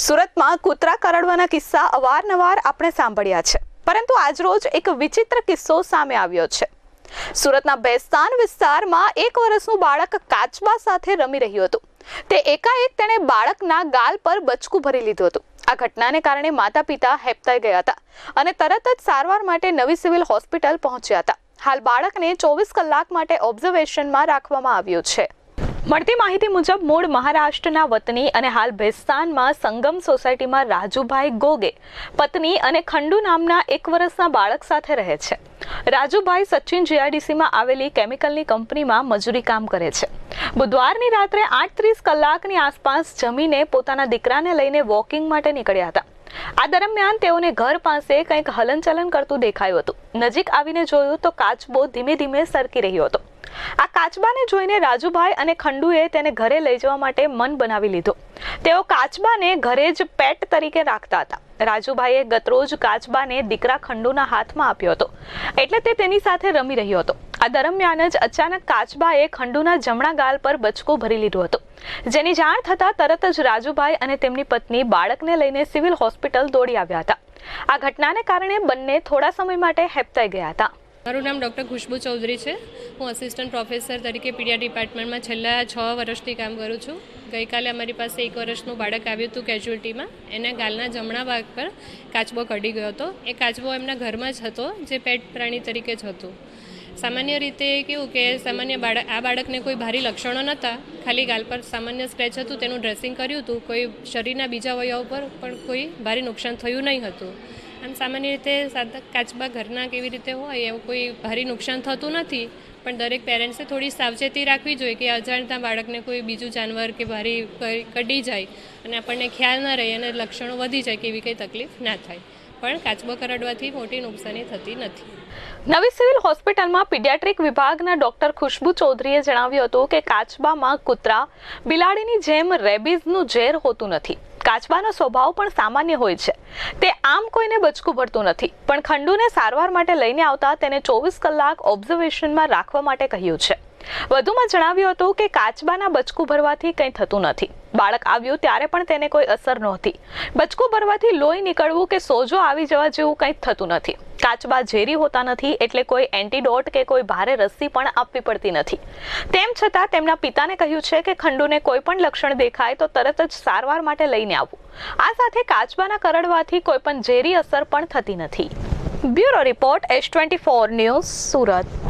સુરતમાં કૂતરા કરડવાના કિસ્સા અવારનવાર આપણે સાંભળ્યા છે. પરંતુ આજરોજ એક વિચિત્ર કિસ્સો સામે આવ્યો છે. સુરતના બેસ્તાન વિસ્તારમાં એક વર્ષનું બાળક કાચબા સાથે રમી રહ્યું હતું. તે એકાએક તેણે બાળકના ગાલ પર બચકું ભરી લીધું હતું. આ ઘટનાને કારણે માતા પિતા હેપતાઈ ગયા હતા અને તરત જ સારવાર માટે નવી સિવિલ હોસ્પિટલ પહોંચ્યા હતા. હાલ બાળકને ચોવીસ કલાક માટે ઓબ્ઝર્વેશનમાં રાખવામાં આવ્યું છે. મળતી માહિતી મુજબ મૂળ મહારાષ્ટ્રના વતની અને હાલ ભેસ્તાનમાં સંગમ સોસાયટીમાં રાજુભાઈ ગોગે પત્ની અને ખંડુ નામના એક વર્ષના બાળક સાથે રહે છે. રાજુભાઈ સચિન જીઆરડીસીમાં આવેલી કેમિકલની કંપનીમાં મજૂરી કામ કરે છે. બુધવારની રાત્રે આઠ ત્રીસ કલાકની આસપાસ જમીને પોતાના દીકરાને લઈને વોકિંગ માટે નીકળ્યા હતા. આ દરમિયાન તેઓને ઘર પાસે કંઈક હલનચલન કરતું દેખાયું હતું. નજીક આવીને જોયું તો કાચબો ધીમે ધીમે સરકી રહ્યો હતો. આ કાચબાને જોઈને રાજુભાઈ અને ખંડુએ તેને ઘરે લઈ જવા માટે મન બનાવી લીધો. તેઓ કાચબાને ઘરે જ પેટ તરીકે રાખતા હતા. રાજુભાઈએ ગતરોજ કાચબાને દીકરા ખંડુના હાથમાં આપ્યો હતો. એટલે તે તેની સાથે રમી રહ્યો હતો. આ દરમિયાન જ અચાનક કાચબાએ ખંડુના જમણા ગાલ પર બચકો ભરી લીધો હતો. જેની જાણ થતાં તરત જ રાજુભાઈ અને તેમની પત્ની બાળકને લઈને સિવિલ હોસ્પિટલ દોડી આવ્યા હતા. આ ઘટનાને કારણે બંને થોડા સમય માટે હેપતાઈ ગયા હતા. મારું નામ ડૉક્ટર ખુશ્બુ ચૌધરી છે. હું અસિસ્ટન્ટ પ્રોફેસર તરીકે પીડિયા ડિપાર્ટમેન્ટમાં છેલ્લા છ વર્ષથી કામ કરું છું. ગઈકાલે અમારી પાસે એક વર્ષનું બાળક આવ્યું હતું કેજ્યુઅલ્ટીમાં એના ગાલના જમણા ભાગ પર કાચબો કઢી ગયો હતો. એ કાચબો એમના ઘરમાં જ હતો, જે પેટ પ્રાણી તરીકે જ હતું. સામાન્ય રીતે કેવું કે સામાન્ય બાળક, આ બાળકને કોઈ ભારી લક્ષણો નહોતા. ખાલી ગાલ પર સામાન્ય સ્ક્રેચ હતું, તેનું ડ્રેસિંગ કર્યું હતું. કોઈ શરીરના બીજા વયવ પર પણ કોઈ ભારે નુકસાન થયું નહીં હતું. આમ સામાન્ય રીતે સાદા કાચબા ઘરના કેવી રીતે હોય, એવું કોઈ ભારે નુકસાન થતું નથી. પણ દરેક પેરેન્ટ્સે થોડી સાવચેતી રાખવી જોઈએ કે અજાણતા બાળકને કોઈ બીજું જાનવર કે ભારે કડી જાય અને આપણને ખ્યાલ ન રહે અને લક્ષણો વધી જાય કે એવી કંઈ તકલીફ ના થાય. પણ કાચબો કરડવાથી મોટી નુકસાની થતી નથી. નવી સિવિલ હોસ્પિટલમાં પીડિયાટ્રિક વિભાગના ડોક્ટર ખુશ્બુ ચૌધરીએ જણાવ્યું હતું કે કાચબામાં કૂતરા, બિલાડીની જેમ રેબીઝનું ઝેર હોતું નથી. કાચબાનો સ્વભાવ પણ સામાન્ય હોય છે. તે આમ કોઈને બચકું પડતું નથી. પણ ખંડુને સારવાર માટે લઈને આવતા તેને ચોવીસ કલાક ઓબ્ઝર્વેશનમાં રાખવા માટે કહ્યું છે. વધુમાં જણાવ્યું હતું કે કાચબાના બચકું ભરવાથી કંઈ થતું નથી. બાળક આવ્યું ત્યારે પણ તેને કોઈ અસર નહોતી. બચકું ભરવાથી લોહી નીકળવું કે સોજો આવી જવા જેવું કંઈ થતું નથી. કાચબા ઝેરી હોતા નથી એટલે કોઈ એન્ટીડોટ કે કોઈ ભારે રસી પણ આપવી પડતી નથી. તેમ છતાં તેમના પિતાને કહ્યું છે કે ખંડુને કોઈ પણ લક્ષણ દેખાય તો તરત જ સારવાર માટે લઈને આવવું આ સાથે કાચબાના કરડવાથી કોઈ પણ ઝેરી અસર પણ થતી નથી. Bureau report, S twenty four news, Surat.